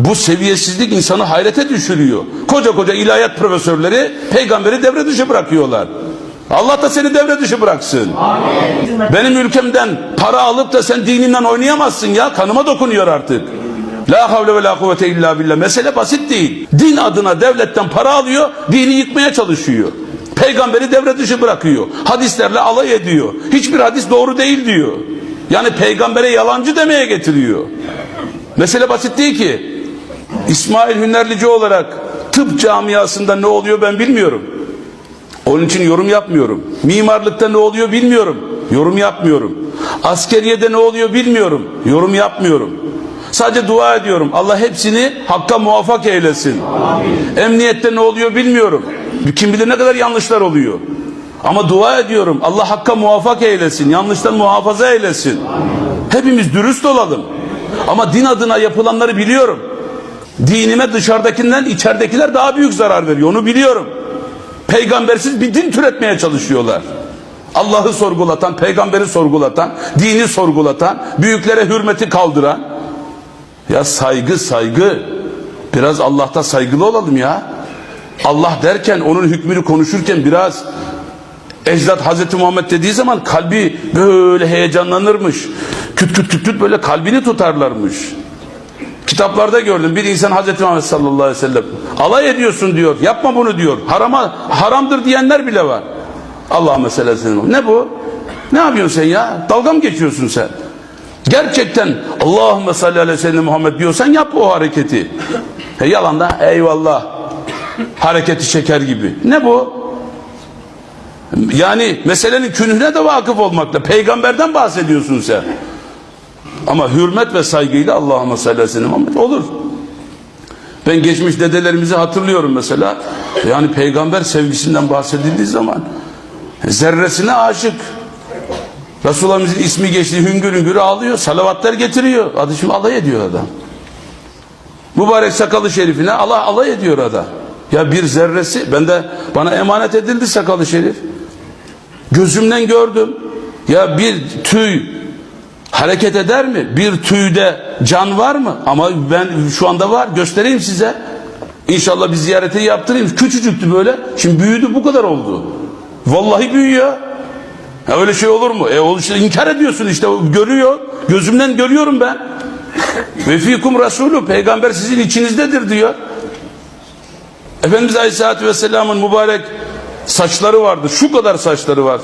Bu seviyesizlik insanı hayrete düşürüyor. Koca koca ilahiyat profesörleri peygamberi devre dışı bırakıyorlar. Allah da seni devre dışı bıraksın. Benim ülkemden para alıp da sen dininden oynayamazsın ya. Kanıma dokunuyor artık. La havle ve la kuvvete illa billah. Mesele basit değil. Din adına devletten para alıyor, dini yıkmaya çalışıyor. Peygamberi devre dışı bırakıyor. Hadislerle alay ediyor. Hiçbir hadis doğru değil diyor. Yani peygambere yalancı demeye getiriyor. Mesele basit değil ki. İsmail Hünerlici olarak tıp camiasında ne oluyor ben bilmiyorum. Onun için yorum yapmıyorum. Mimarlıkta ne oluyor bilmiyorum. Yorum yapmıyorum. Askeriyede ne oluyor bilmiyorum. Yorum yapmıyorum. Sadece dua ediyorum. Allah hepsini hakka muvaffak eylesin. Emniyette ne oluyor bilmiyorum. Kim bilir ne kadar yanlışlar oluyor. Ama dua ediyorum. Allah hakka muvaffak eylesin. Yanlıştan muhafaza eylesin. Hepimiz dürüst olalım. Ama din adına yapılanları biliyorum. Dinime dışarıdakinden içeridekiler daha büyük zarar veriyor. Onu biliyorum. Peygambersiz bir din türetmeye çalışıyorlar. Allah'ı sorgulatan, peygamberi sorgulatan, dini sorgulatan, büyüklere hürmeti kaldıran. Ya saygı saygı. Biraz Allah'ta saygılı olalım ya. Allah derken onun hükmünü konuşurken biraz Ecdat Hazreti Muhammed dediği zaman kalbi böyle heyecanlanırmış. Küt küt küt küt böyle kalbini tutarlarmış. Kitaplarda gördüm bir insan Hazreti Muhammed sallallahu aleyhi ve sellem alay ediyorsun diyor. Yapma bunu diyor. Harama haramdır diyenler bile var. Allah meselesini. Ne bu? Ne yapıyorsun sen ya? Dalga mı geçiyorsun sen? Gerçekten Allahümme salli aleyhi ve sellem Muhammed diyorsan yap o hareketi. E yalan da eyvallah. Hareketi şeker gibi. Ne bu? Yani meselenin künhüne de vakıf olmakla. Peygamberden bahsediyorsun sen. Ama hürmet ve saygıyla Allah'ıma salli aleyhi olur. Ben geçmiş dedelerimizi hatırlıyorum mesela. Yani peygamber sevgisinden bahsedildiği zaman zerresine aşık. Resulullah'ımızın ismi geçti hüngür hüngür ağlıyor. Salavatlar getiriyor. Adı şimdi alay ediyor adam. Mübarek sakalı şerifine Allah alay ediyor adam. Ya bir zerresi ben de bana emanet edildi sakalı şerif. Gözümden gördüm. Ya bir tüy hareket eder mi? Bir tüyde can var mı? Ama ben şu anda var. Göstereyim size. İnşallah bir ziyareti yaptırayım. Küçücüktü böyle. Şimdi büyüdü bu kadar oldu. Vallahi büyüyor. Ya öyle şey olur mu? E o işte inkar ediyorsun işte. Görüyor. Gözümden görüyorum ben. Ve fikum Resulü. Peygamber sizin içinizdedir diyor. Efendimiz Aleyhisselatü Vesselam'ın mübarek saçları vardı. Şu kadar saçları var.